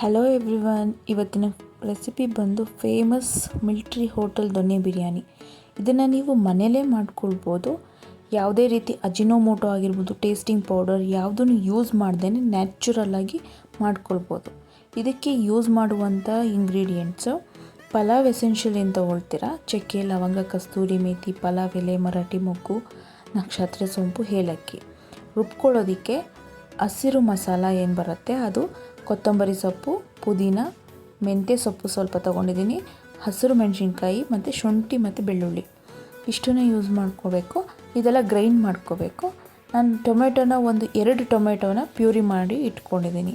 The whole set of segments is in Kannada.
ಹಲೋ ಎವ್ರಿವನ್ ಇವತ್ತಿನ ರೆಸಿಪಿ ಬಂದು famous military hotel donne biryani. ಇದನ್ನು ನೀವು ಮನೆಯಲ್ಲೇ ಮಾಡ್ಕೊಳ್ಬೋದು. ಯಾವುದೇ ರೀತಿ ಅಜಿನೋಮೋಟೋ ಆಗಿರ್ಬೋದು ಟೇಸ್ಟಿಂಗ್ ಪೌಡರ್ ಯಾವುದನ್ನು ಯೂಸ್ ಮಾಡ್ದೇ ನ್ಯಾಚುರಲ್ಲಾಗಿ ಮಾಡ್ಕೊಳ್ಬೋದು. ಇದಕ್ಕೆ ಯೂಸ್ ಮಾಡುವಂಥ ಇಂಗ್ರೀಡಿಯೆಂಟ್ಸು ಪಲಾವ್ ಎಸೆನ್ಷಿಯಲ್ ಏನು ತೊಗೊಳ್ತೀರಾ ಚಕ್ಕೆ, ಲವಂಗ, ಕಸ್ತೂರಿ ಮೇಥಿ, ಪಲಾವ್, ಎಲೆ, ಮರಾಠಿ, ಮೊಗ್ಗು, ನಕ್ಷತ್ರ ಸೊಂಪು, ಏಲಕ್ಕಿ. ರುಬ್ಕೊಳ್ಳೋದಕ್ಕೆ ಹಸಿರು ಮಸಾಲ ಏನು ಬರುತ್ತೆ? ಅದು ಕೊತ್ತಂಬರಿ ಸೊಪ್ಪು, ಪುದೀನ, ಮೆಂತ್ಯ ಸೊಪ್ಪು ಸ್ವಲ್ಪ ತೊಗೊಂಡಿದ್ದೀನಿ, ಹಸಿರು ಮೆಣಸಿನ್ಕಾಯಿ ಮತ್ತು ಶುಂಠಿ ಮತ್ತು ಬೆಳ್ಳುಳ್ಳಿ. ಇಷ್ಟನ್ನು ಯೂಸ್ ಮಾಡ್ಕೋಬೇಕು. ಇದೆಲ್ಲ ಗ್ರೈಂಡ್ ಮಾಡ್ಕೋಬೇಕು. ನಾನು ಟೊಮೆಟೊನ ಒಂದು ಎರಡು ಟೊಮೆಟೊನ ಪ್ಯೂರಿ ಮಾಡಿ ಇಟ್ಕೊಂಡಿದ್ದೀನಿ.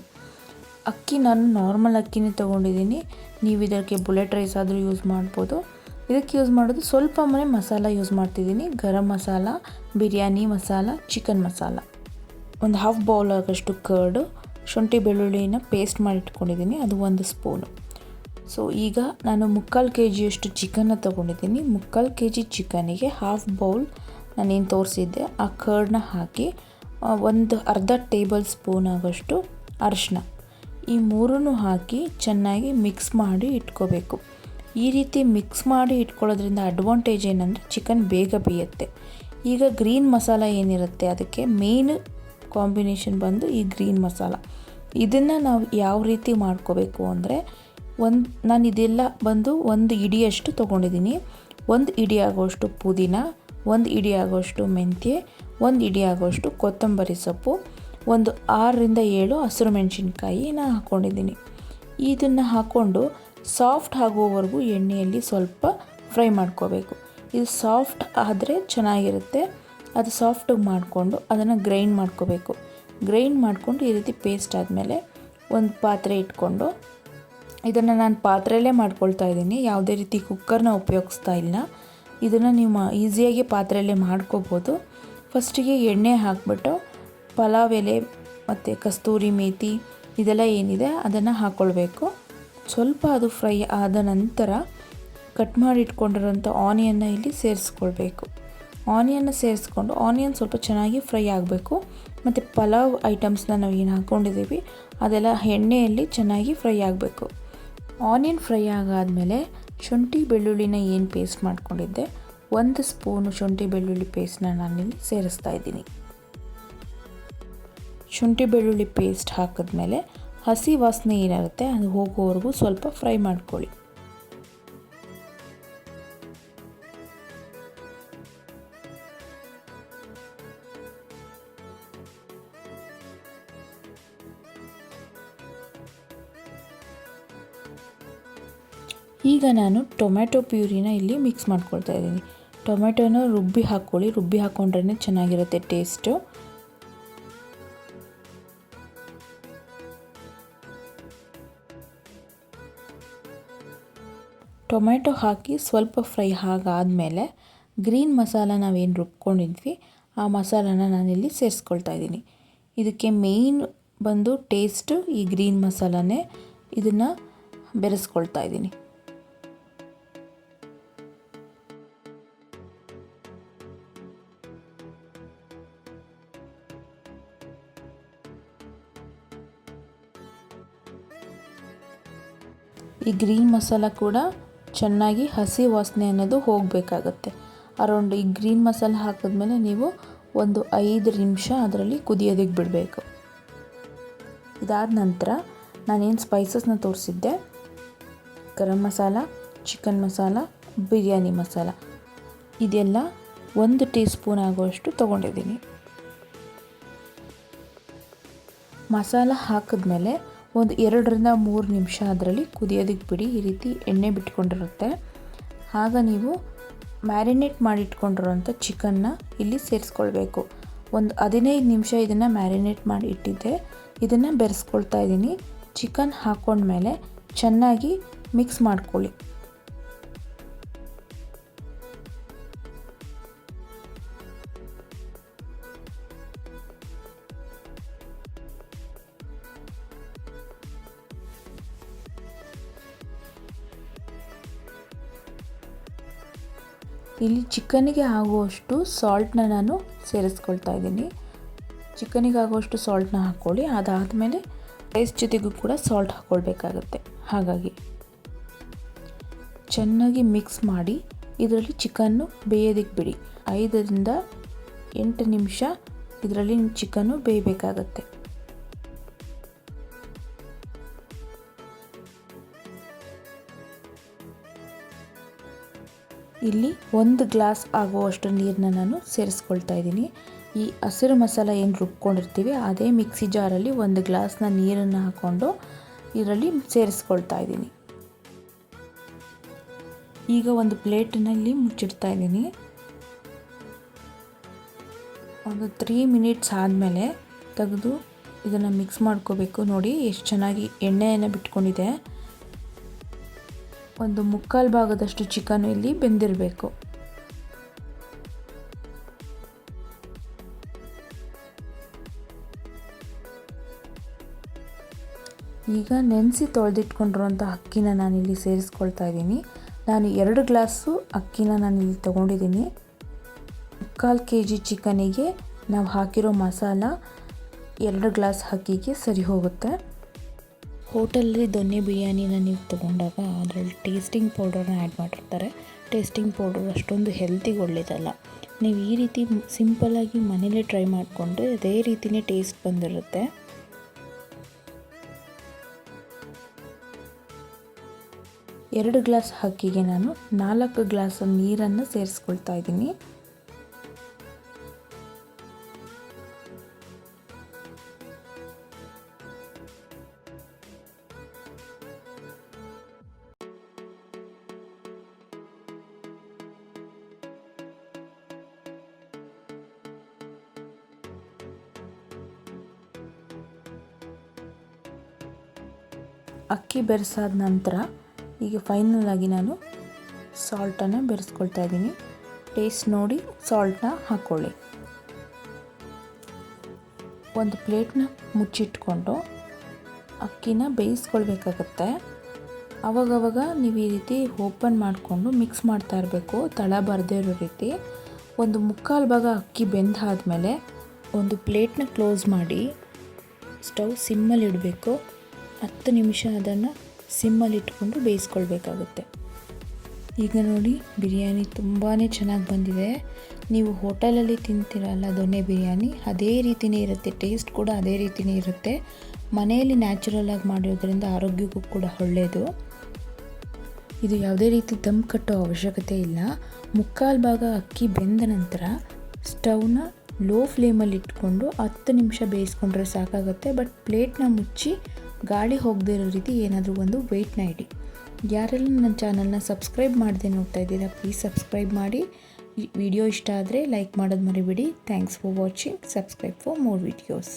ಅಕ್ಕಿ ನಾನು ನಾರ್ಮಲ್ ಅಕ್ಕಿನೇ ತೊಗೊಂಡಿದ್ದೀನಿ. ನೀವು ಇದಕ್ಕೆ ಬುಲೆಟ್ ರೈಸ್ ಆದರೂ ಯೂಸ್ ಮಾಡ್ಬೋದು. ಇದಕ್ಕೆ ಯೂಸ್ ಮಾಡೋದು ಸ್ವಲ್ಪ ಮನೆ ಮಸಾಲ ಯೂಸ್ ಮಾಡ್ತಿದ್ದೀನಿ. ಗರಂ ಮಸಾಲ, ಬಿರಿಯಾನಿ ಮಸಾಲ, ಚಿಕನ್ ಮಸಾಲ. ಒಂದು ಹಾಫ್ ಬೌಲ್ ಆಗೋಷ್ಟು ಕರ್ಡು ಶುಂಠಿ ಬೆಳ್ಳುಳ್ಳಿನ ಪೇಸ್ಟ್ ಮಾಡಿ ಇಟ್ಕೊಂಡಿದ್ದೀನಿ ಅದು ಒಂದು ಸ್ಪೂನು ಸೊ ಈಗ ನಾನು ಮುಕ್ಕಾಲು ಕೆ ಜಿಯಷ್ಟು ಚಿಕನ್ನ ತೊಗೊಂಡಿದ್ದೀನಿ. ಮುಕ್ಕಾಲು ಕೆ ಜಿ ಚಿಕನಿಗೆ ಹಾಫ್ ಬೌಲ್ ನಾನೇನು ತೋರಿಸಿದ್ದೆ, ಆ ಕರ್ಡ್ನ ಹಾಕಿ ಒಂದು ಅರ್ಧ ಟೇಬಲ್ ಸ್ಪೂನ್ ಆಗೋಷ್ಟು ಅರಿಶಿನ ಈ ಮೂರನ್ನು ಹಾಕಿ ಚೆನ್ನಾಗಿ ಮಿಕ್ಸ್ ಮಾಡಿ ಇಟ್ಕೋಬೇಕು. ಈ ರೀತಿ ಮಿಕ್ಸ್ ಮಾಡಿ ಇಟ್ಕೊಳ್ಳೋದ್ರಿಂದ ಅಡ್ವಾಂಟೇಜ್ ಏನಂದರೆ ಚಿಕನ್ ಬೇಗ ಬೇಯುತ್ತೆ. ಈಗ ಗ್ರೀನ್ ಮಸಾಲ ಏನಿರುತ್ತೆ, ಅದಕ್ಕೆ ಮೇನ್ ಕಾಂಬಿನೇಷನ್ ಬಂದು ಈ ಗ್ರೀನ್ ಮಸಾಲ. ಇದನ್ನು ನಾವು ಯಾವ ರೀತಿ ಮಾಡ್ಕೋಬೇಕು ಅಂದರೆ ಒಂದು ನಾನು ಇದೆಲ್ಲ ಬಂದು ಒಂದು ಇಡಿಯಷ್ಟು ತೊಗೊಂಡಿದ್ದೀನಿ ಒಂದು ಇಡಿ ಆಗೋಷ್ಟು ಪುದೀನ, ಒಂದು ಇಡಿ ಆಗೋಷ್ಟು ಮೆಂತ್ಯ, ಒಂದು ಇಡಿ ಆಗೋಷ್ಟು ಕೊತ್ತಂಬರಿ ಸೊಪ್ಪು, ಒಂದು ಆರರಿಂದ ಏಳು ಹಸಿರು ಮೆಣಸಿನ್ಕಾಯಿನ ಹಾಕ್ಕೊಂಡಿದ್ದೀನಿ ಇದನ್ನು ಹಾಕ್ಕೊಂಡು ಸಾಫ್ಟ್ ಆಗುವವರೆಗೂ ಎಣ್ಣೆಯಲ್ಲಿ ಸ್ವಲ್ಪ ಫ್ರೈ ಮಾಡ್ಕೋಬೇಕು. ಇದು ಸಾಫ್ಟ್ ಆದರೆ ಚೆನ್ನಾಗಿರುತ್ತೆ. ಅದು ಸಾಫ್ಟಾಗಿ ಮಾಡಿಕೊಂಡು ಅದನ್ನು ಗ್ರೈಂಡ್ ಮಾಡ್ಕೋಬೇಕು. ಗ್ರೈಂಡ್ ಮಾಡಿಕೊಂಡು ಈ ರೀತಿ ಪೇಸ್ಟ್ ಆದಮೇಲೆ ಒಂದು ಪಾತ್ರೆ ಇಟ್ಕೊಂಡು ಇದನ್ನು ನಾನು ಪಾತ್ರೆಯಲ್ಲೇ ಮಾಡ್ಕೊಳ್ತಾ ಇದ್ದೀನಿ. ಯಾವುದೇ ರೀತಿ ಕುಕ್ಕರ್ನ ಉಪಯೋಗಿಸ್ತಾ ಇಲ್ಲ. ಇದನ್ನು ನೀವು ಈಸಿಯಾಗಿ ಪಾತ್ರೆಯಲ್ಲೇ ಮಾಡ್ಕೋಬೋದು. ಫಸ್ಟಿಗೆ ಎಣ್ಣೆ ಹಾಕ್ಬಿಟ್ಟು ಪಲಾವ್ ಎಲೆ ಮತ್ತು ಕಸ್ತೂರಿ ಮೇತಿ ಇದೆಲ್ಲ ಏನಿದೆ ಅದನ್ನು ಹಾಕ್ಕೊಳ್ಬೇಕು ಸ್ವಲ್ಪ ಅದು ಫ್ರೈ ಆದ ನಂತರ ಕಟ್ ಮಾಡಿ ಇಟ್ಕೊಂಡಿರೋಂಥ ಆನಿಯನ್ನ ಇಲ್ಲಿ ಸೇರಿಸ್ಕೊಳ್ಬೇಕು. ಆನಿಯನ್ನ ಸೇರಿಸ್ಕೊಂಡು ಆನಿಯನ್ ಸ್ವಲ್ಪ ಚೆನ್ನಾಗಿ ಫ್ರೈ ಆಗಬೇಕು. ಮತ್ತು ಪಲಾವ್ ಐಟಮ್ಸ್ನ ನಾವು ಏನು ಹಾಕ್ಕೊಂಡಿದ್ದೀವಿ ಅದೆಲ್ಲ ಎಣ್ಣೆಯಲ್ಲಿ ಚೆನ್ನಾಗಿ ಫ್ರೈ ಆಗಬೇಕು. ಆನಿಯನ್ ಫ್ರೈ ಆಗಾದಮೇಲೆ ಶುಂಠಿ ಬೆಳ್ಳುಳ್ಳಿನ ಏನು ಪೇಸ್ಟ್ ಮಾಡ್ಕೊಂಡಿದ್ದೆ, ಒಂದು ಸ್ಪೂನು ಶುಂಠಿ ಬೆಳ್ಳುಳ್ಳಿ ಪೇಸ್ಟ್ನ ನಾನಿಲ್ಲಿ ಸೇರಿಸ್ತಾ ಇದ್ದೀನಿ. ಶುಂಠಿ ಬೆಳ್ಳುಳ್ಳಿ ಪೇಸ್ಟ್ ಹಾಕಿದ್ಮೇಲೆ ಹಸಿ ವಾಸನೆ ಏನಿರುತ್ತೆ ಅದು ಹೋಗೋವರೆಗೂ ಸ್ವಲ್ಪ ಫ್ರೈ ಮಾಡ್ಕೊಳ್ಳಿ. ಈಗ ನಾನು ಟೊಮ್ಯಾಟೊ ಪ್ಯೂರಿನ ಇಲ್ಲಿ ಮಿಕ್ಸ್ ಮಾಡ್ಕೊಳ್ತಾ ಇದ್ದೀನಿ. ಟೊಮೆಟೊನ ರುಬ್ಬಿ ಹಾಕ್ಕೊಳ್ಳಿ. ರುಬ್ಬಿ ಹಾಕ್ಕೊಂಡ್ರೆ ಚೆನ್ನಾಗಿರುತ್ತೆ ಟೇಸ್ಟು ಟೊಮೆಟೊ ಹಾಕಿ ಸ್ವಲ್ಪ ಫ್ರೈ ಹಾಗಾದಮೇಲೆ ಗ್ರೀನ್ ಮಸಾಲ ನಾವೇನು ರುಬ್ಕೊಂಡಿದ್ವಿ, ಆ ಮಸಾಲಾನ ನಾನಿಲ್ಲಿ ಸೇರಿಸ್ಕೊಳ್ತಾ ಇದ್ದೀನಿ. ಇದಕ್ಕೆ ಮೇಯ್ನ್ ಬಂದು ಟೇಸ್ಟು ಈ ಗ್ರೀನ್ ಮಸಾಲನೇ ಇದನ್ನು ಬೆರೆಸ್ಕೊಳ್ತಾ ಇದ್ದೀನಿ. ಈ ಗ್ರೀನ್ ಮಸಾಲ ಕೂಡ ಚೆನ್ನಾಗಿ ಹಸಿ ವಾಸನೆ ಅನ್ನೋದು ಹೋಗಬೇಕಾಗತ್ತೆ. ಅರೌಂಡ್ ಈ ಗ್ರೀನ್ ಮಸಾಲ ಹಾಕಿದ್ಮೇಲೆ ನೀವು ಒಂದು ಐದು ನಿಮಿಷ ಅದರಲ್ಲಿ ಕುದಿಯೋದಕ್ಕೆ ಬಿಡಬೇಕು. ಇದಾದ ನಂತರ ನಾನೇನು ಸ್ಪೈಸಸ್ನ ತೋರಿಸಿದ್ದೆ? ಗರಂ ಮಸಾಲ ಚಿಕನ್ ಮಸಾಲ, ಬಿರಿಯಾನಿ ಮಸಾಲ. ಇದೆಲ್ಲ ಒಂದು ಟೀ ಸ್ಪೂನ್ ಆಗುವಷ್ಟು ತೊಗೊಂಡಿದ್ದೀನಿ. ಮಸಾಲ ಹಾಕಿದ್ಮೇಲೆ ಒಂದು ಎರಡರಿಂದ ಮೂರು ನಿಮಿಷ ಅದರಲ್ಲಿ ಕುದಿಯೋದಕ್ಕೆ ಬಿಡಿ. ಈ ರೀತಿ ಎಣ್ಣೆ ಬಿಟ್ಕೊಂಡಿರುತ್ತೆ. ಆಗ ನೀವು ಮ್ಯಾರಿನೇಟ್ ಮಾಡಿಟ್ಕೊಂಡಿರೋಂಥ ಚಿಕನ್ನ ಇಲ್ಲಿ ಸೇರಿಸ್ಕೊಳ್ಬೇಕು. ಒಂದು ಹದಿನೈದು ನಿಮಿಷ ಇದನ್ನು ಮ್ಯಾರಿನೇಟ್ ಮಾಡಿ ಇಟ್ಟಿದ್ದೆ. ಇದನ್ನು ಬೆರೆಸ್ಕೊಳ್ತಾ ಇದ್ದೀನಿ. ಚಿಕನ್ ಹಾಕ್ಕೊಂಡ್ಮೇಲೆ ಚೆನ್ನಾಗಿ ಮಿಕ್ಸ್ ಮಾಡ್ಕೊಳ್ಳಿ. ಇಲ್ಲಿ ಚಿಕನ್ನಿಗೆ ಆಗುವಷ್ಟು ಸಾಲ್ಟನ್ನ ನಾನು ಸೇರಿಸ್ಕೊಳ್ತಾ ಇದ್ದೀನಿ. ಚಿಕನಿಗೆ ಆಗುವಷ್ಟು ಸಾಲ್ಟನ್ನ ಹಾಕ್ಕೊಳ್ಳಿ. ಅದಾದಮೇಲೆ ರೈಸ್ ಜೊತೆಗೂ ಕೂಡ ಸಾಲ್ಟ್ ಹಾಕ್ಕೊಳ್ಬೇಕಾಗತ್ತೆ. ಹಾಗಾಗಿ ಚೆನ್ನಾಗಿ ಮಿಕ್ಸ್ ಮಾಡಿ ಇದರಲ್ಲಿ ಚಿಕನ್ನು ಬೇಯೋದಕ್ಕೆ ಬಿಡಿ. ಐದರಿಂದ ಎಂಟು ನಿಮಿಷ ಇದರಲ್ಲಿ ಚಿಕನ್ನು ಬೇಯಬೇಕಾಗತ್ತೆ. ಇಲ್ಲಿ ಒಂದು ಗ್ಲಾಸ್ ಆಗುವಷ್ಟು ನೀರನ್ನ ನಾನು ಸೇರಿಸ್ಕೊಳ್ತಾ ಇದ್ದೀನಿ. ಈ ಹಸಿರು ಮಸಾಲ ಏನು ರುಬ್ಕೊಂಡಿರ್ತೀವಿ, ಅದೇ ಮಿಕ್ಸಿ ಜಾರಲ್ಲಿ ಒಂದು ಗ್ಲಾಸ್ನ ನೀರನ್ನು ಹಾಕ್ಕೊಂಡು ಇದರಲ್ಲಿ ಸೇರಿಸ್ಕೊಳ್ತಾ ಇದ್ದೀನಿ. ಈಗ ಒಂದು ಪ್ಲೇಟಿನಲ್ಲಿ ಮುಚ್ಚಿಡ್ತಾ ಇದ್ದೀನಿ. ಒಂದು ತ್ರೀ ಮಿನಿಟ್ಸ್ ಆದಮೇಲೆ ತೆಗೆದು ಇದನ್ನು ಮಿಕ್ಸ್ ಮಾಡ್ಕೋಬೇಕು. ನೋಡಿ, ಎಷ್ಟು ಚೆನ್ನಾಗಿ ಎಣ್ಣೆಯನ್ನು ಬಿಟ್ಕೊಂಡಿದೆ. ಒಂದು ಮುಕ್ಕಾಲು ಭಾಗದಷ್ಟು ಚಿಕನ್ ಇಲ್ಲಿ ಬೆಂದಿರಬೇಕು. ಈಗ ನೆನೆಸಿ ತೊಳೆದಿಟ್ಕೊಂಡಿರುವಂಥ ಅಕ್ಕಿನ ನಾನಿಲ್ಲಿ ಸೇರಿಸ್ಕೊಳ್ತಾ ಇದ್ದೀನಿ. ನಾನು ಎರಡು ಗ್ಲಾಸು ಅಕ್ಕಿನ ನಾನಿಲ್ಲಿ ತೊಗೊಂಡಿದ್ದೀನಿ. ಮುಕ್ಕಾಲು ಕೆ ಜಿ ಚಿಕನಿಗೆ ನಾವು ಹಾಕಿರೋ ಮಸಾಲ ಎರಡು ಗ್ಲಾಸ್ ಅಕ್ಕಿಗೆ ಸರಿ ಹೋಗುತ್ತೆ. ಹೋಟೆಲಲ್ಲಿ ದೊನ್ನೆ ಬಿರಿಯಾನಿನ ನೀವು ತೊಗೊಂಡಾಗ ಅದರಲ್ಲಿ ಟೇಸ್ಟಿಂಗ್ ಪೌಡರ್ನ ಆ್ಯಡ್ ಮಾಡಿರ್ತಾರೆ. ಟೇಸ್ಟಿಂಗ್ ಪೌಡರ್ ಅಷ್ಟೊಂದು ಹೆಲ್ತಿಗೆ ಒಳ್ಳೇದಲ್ಲ ನೀವು ಈ ರೀತಿ ಸಿಂಪಲ್ಲಾಗಿ ಮನೇಲೇ ಟ್ರೈ ಮಾಡಿಕೊಂಡ್ರೆ ಅದೇ ರೀತಿಯೇ ಟೇಸ್ಟ್ ಬಂದಿರುತ್ತೆ. ಎರಡು ಗ್ಲಾಸ್ ಅಕ್ಕಿಗೆ ನಾನು ನಾಲ್ಕು ಗ್ಲಾಸ್ ನೀರನ್ನು ಸೇರಿಸ್ಕೊಳ್ತಾ ಇದ್ದೀನಿ. ಅಕ್ಕಿ ಬೆರೆಸಾದ ನಂತರ ಈಗ ಫೈನಲ್ ಆಗಿ ನಾನು ಸಾಲ್ಟನ್ನು ಬೆರೆಸ್ಕೊಳ್ತಾ ಇದ್ದೀನಿ. ಟೇಸ್ಟ್ ನೋಡಿ ಸಾಲ್ಟನ್ನ ಹಾಕ್ಕೊಳ್ಳಿ ಒಂದು ಪ್ಲೇಟ್ನ ಮುಚ್ಚಿಟ್ಕೊಂಡು ಅಕ್ಕಿನ ಬೇಯಿಸ್ಕೊಳ್ಬೇಕಾಗತ್ತೆ. ಅವಾಗವಾಗ ನೀವು ಈ ರೀತಿ ಓಪನ್ ಮಾಡಿಕೊಂಡು ಮಿಕ್ಸ್ ಮಾಡ್ತಾ ಇರಬೇಕು, ತಳ ಬರದೇ ಇರೋ ರೀತಿ. ಒಂದು ಮುಕ್ಕಾಲು ಭಾಗ ಅಕ್ಕಿ ಬೆಂದಾದಮೇಲೆ ಒಂದು ಪ್ಲೇಟ್ನ ಕ್ಲೋಸ್ ಮಾಡಿ ಸ್ಟವ್ ಸಿಮ್ಮಲ್ಲಿ ಇಡಬೇಕು. ಹತ್ತು ನಿಮಿಷ ಅದನ್ನು ಸಿಮ್ಮಲ್ಲಿ ಇಟ್ಕೊಂಡು ಬೇಯಿಸ್ಕೊಳ್ಬೇಕಾಗುತ್ತೆ. ಈಗ ನೋಡಿ, ಬಿರಿಯಾನಿ ತುಂಬಾ ಚೆನ್ನಾಗಿ ಬಂದಿದೆ. ನೀವು ಹೋಟೆಲಲ್ಲಿ ತಿಂತೀರಲ್ಲ ದೊಣ್ಣೆ ಬಿರಿಯಾನಿ, ಅದೇ ರೀತಿಯೇ ಇರುತ್ತೆ, ಟೇಸ್ಟ್ ಕೂಡ ಅದೇ ರೀತಿಯೇ ಇರುತ್ತೆ. ಮನೆಯಲ್ಲಿ ನ್ಯಾಚುರಲ್ ಆಗಿ ಮಾಡಿರೋದ್ರಿಂದ ಆರೋಗ್ಯಕ್ಕೂ ಕೂಡ ಒಳ್ಳೆಯದು ಇದು ಯಾವುದೇ ರೀತಿ ದಮ್ ಕಟ್ಟೋ ಅವಶ್ಯಕತೆ ಇಲ್ಲ. ಮುಕ್ಕಾಲು ಭಾಗ ಅಕ್ಕಿ ಬೆಂದ ನಂತರ ಸ್ಟವ್ನ ಲೋ ಫ್ಲೇಮಲ್ಲಿ ಇಟ್ಕೊಂಡು ಹತ್ತು ನಿಮಿಷ ಬೇಯಿಸ್ಕೊಂಡ್ರೆ ಸಾಕಾಗುತ್ತೆ. ಬಟ್ ಪ್ಲೇಟ್ನ ಮುಚ್ಚಿ ಗಾಳಿ ಹೋಗದೇ ಇರೋ ರೀತಿ ಏನಾದರೂ ಒಂದು ವೆಯ್ಟ್ನ ಇಡಿ. ಯಾರೆಲ್ಲ ನನ್ನ ಚಾನಲ್ನ ಸಬ್ಸ್ಕ್ರೈಬ್ ಮಾಡದೆ ನೋಡ್ತಾ ಇದ್ದೀರಾ ಪ್ಲೀಸ್ ಸಬ್ಸ್ಕ್ರೈಬ್ ಮಾಡಿ. ವಿಡಿಯೋ ಇಷ್ಟ ಆದರೆ ಲೈಕ್ ಮಾಡೋದು ಮರಿಬಿಡಿ. Thanks for watching subscribe for more videos